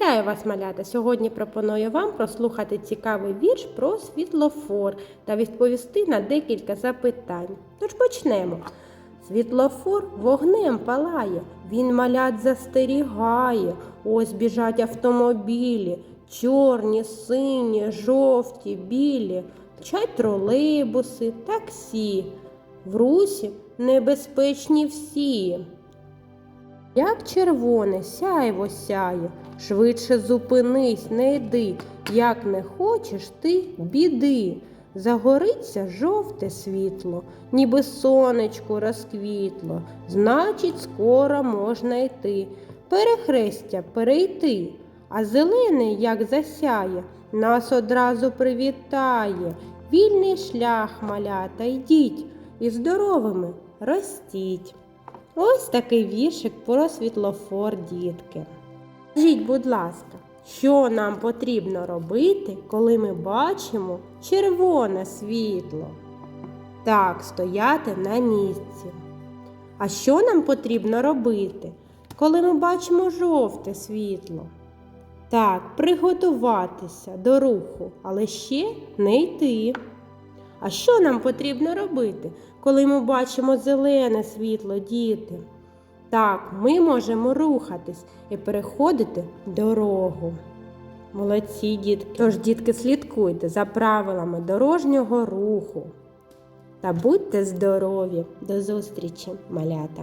Вітаю вас, малята! Сьогодні пропоную вам прослухати цікавий вірш про світлофор та відповісти на декілька запитань. Тож почнемо. Світлофор вогнем палає, він малят застерігає. Ось біжать автомобілі, чорні, сині, жовті, білі, мчать тролейбуси, таксі. В русі небезпечні всі. Як червоне сяйво сяє, швидше зупинись, не йди, як не хочеш ти біди. Загориться жовте світло, ніби сонечко розквітло, значить, скоро можна йти. Перехрестя перейти, а зелений, як засяє, нас одразу привітає. Вільний шлях малята, йдіть і здоровими ростіть. Ось такий віршик про світлофор, дітки. Скажіть, будь ласка, що нам потрібно робити, коли ми бачимо червоне світло? Так, стояти на місці. А що нам потрібно робити, коли ми бачимо жовте світло? Так, приготуватися до руху, але ще не йти. А що нам потрібно робити, коли ми бачимо зелене світло, діти? Так, ми можемо рухатись і переходити дорогу. Молодці, дітки. Тож, дітки, слідкуйте за правилами дорожнього руху. Та будьте здорові! До зустрічі, малята!